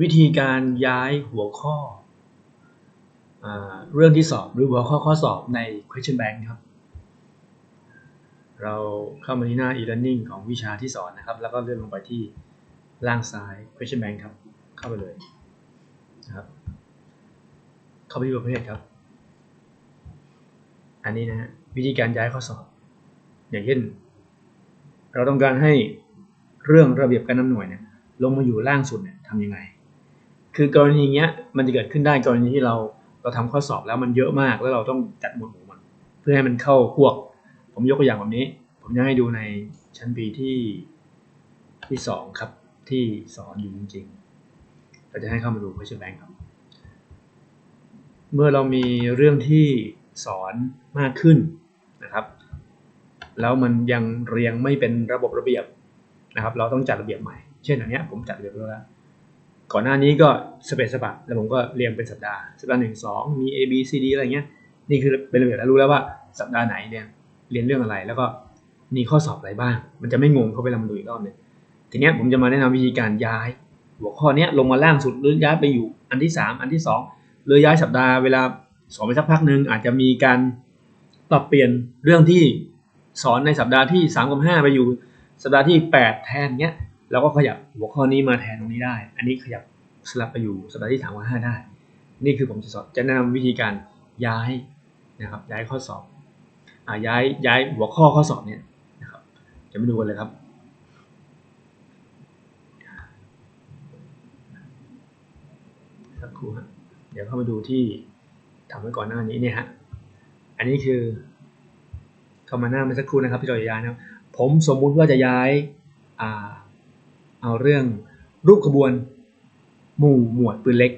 วิธีการย้ายหัวข้ออเรื่องที่สอบหรือหัวข้อข้อสอบใน question bank ครับ เราเข้ามาที่หน้า e-learning ของวิชาที่สอนนะครับ แล้วก็เลื่อนลงไปที่ล่างซ้าย question bank ครับ เข้าไปเลยนะครับ เข้าไปที่ประเภทครับ อันนี้นะฮะวิธีการย้ายข้อสอบ อย่างเช่น เราต้องการให้เรื่องระเบียบการนำหน่วยเนี่ยลงมาอยู่ล่างสุดเนี่ยทำยังไง คือกรณีเงี้ยมันจะเกิดขึ้นได้กรณีที่เราเราทำข้อสอบแล้วมันเยอะมากแล้วเราต้องจัดหมวดหมู่มันเพื่อให้มันเข้าพวก ผมยกตัวอย่างแบบนี้ ผมจะให้ดูในชั้นปีที่ที่สองครับที่สอนอยู่จริงๆเราจะให้เข้ามาดู question bank ครับ เมื่อเรามีเรื่องที่สอนมากขึ้นนะครับ แล้วมันยังเรียงไม่เป็นระบบระเบียบนะครับ เราต้องจัดระเบียบใหม่ เช่นอันเนี้ยผมจัดระเบียบแล้ว ก่อนหน้านี้ก็สเปซสปะแล้วผมก็เรียงเป็นสัปดาห์ สัปดาห์หนึ่งสองมี A B C D อะไรเงี้ย นี่คือเป็นระเบียบแล้วรู้แล้วว่าสัปดาห์ไหนเนี่ยเรียนเรื่องอะไร แล้วก็มีข้อสอบอะไรบ้าง มันจะไม่งงเขาไปลามาดูอีกรอบหนึงทีเนี้ยผมจะมาแนะนำวิธีการย้าย หัวข้อเนี้ยลงมาล่างสุดหรือย้ายไปอยู่อันที่สามอันที่สองหรือย้ายสัปดาห์เวลาสอนไปสักพักหนึ่งอาจจะมีการปรับเปลี่ยนเรื่องที่สอนในสัปดาห์ที่สามกับห้าไปอยู่สัปดาห์ที่แปดแทนเนี้ย เราก็ขยับหัวข้อนี้มาแทนตรงนี้ได้ อันนี้ขยับสลับไปอยู่สัปดาห์ที่สามกับห้าได้ นี่คือผมจะสอนจะแนะนำวิธีการย้ายนะครับ ย้ายข้อสอบอ่าย้ายย้ายหัวข้อข้อสอบเนี่ยนะครับจะมาดูกันเลยครับสักครู่ฮะเดี๋ยวเข้ามาดูที่ทำไว้ก่อนหน้านี้เนี่ยฮะอันนี้คือเข้ามาหน้าเมื่อสักครู่นะครับที่เราจะย้ายนะครับ ผมสมมุติว่าจะย้ายอ่า เอาเรื่องรูปขบวน หมู่หมวดปืนเล็ก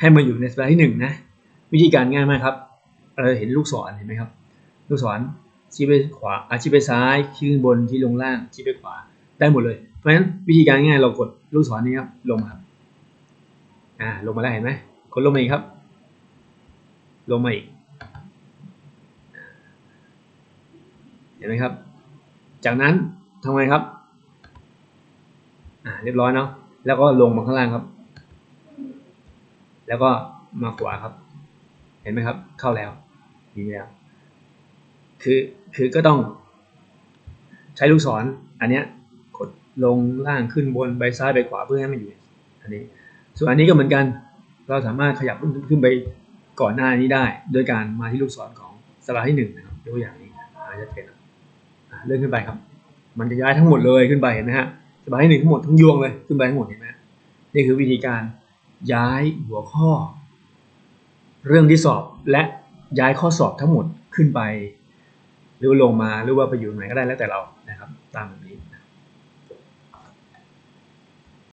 ให้มาอยู่ในสัปดาห์ที่หนึ่งนะ วิธีการง่ายมากครับ เราเห็นลูกศรเห็นไหมครับ ลูกศรชี้ไปขวาอาชี้ไปซ้ายชี้ขึ้นบนชี้ลงล่างชี้ไปขวาได้หมดเลย เพราะฉะนั้นวิธีการง่ายเรากดลูกศรนี้ครับลงมาครับอ่าลงมาแล้วเห็นไหมกดลงมาอีกครับ ลงมาอีกเห็นไหมครับ จากนั้นทำไงครับ อ่าเรียบร้อยเนาะแล้วก็ลงมาข้างล่างครับ แล้วก็มาขวาครับ เห็นไหมครับ เข้าแล้วดีแล้วคือคือก็ต้อง ใช้ลูกศรอันเนี้ยกดลงล่างขึ้นบนไปซ้ายไปขวาเพื่อให้มันอยู่อันนี้ ส่วนอันนี้ก็เหมือนกัน เราสามารถขยับขึ้นไปก่อนหน้านี้ได้ โดยการมาที่ลูกศรของสไลด์ที่หนึ่งนะครับยกตัวอย่างนี้อาจจะเป็นเลื่อนขึ้นไปครับ มันจะย้ายทั้งหมดเลยขึ้นไปเห็นไหมฮะ สไลด์ที่หนึ่งทั้งหมดทั้งยวงเลยขึ้นไปทั้งหมดเห็นไหมนี่คือวิธีการย้ายหัวข้อ เรื่องที่สอบและย้ายข้อสอบทั้งหมดขึ้นไป หรือลงมาหรือว่าไปอยู่ไหนก็ได้แล้วแต่เรานะครับ ตามแบบนี้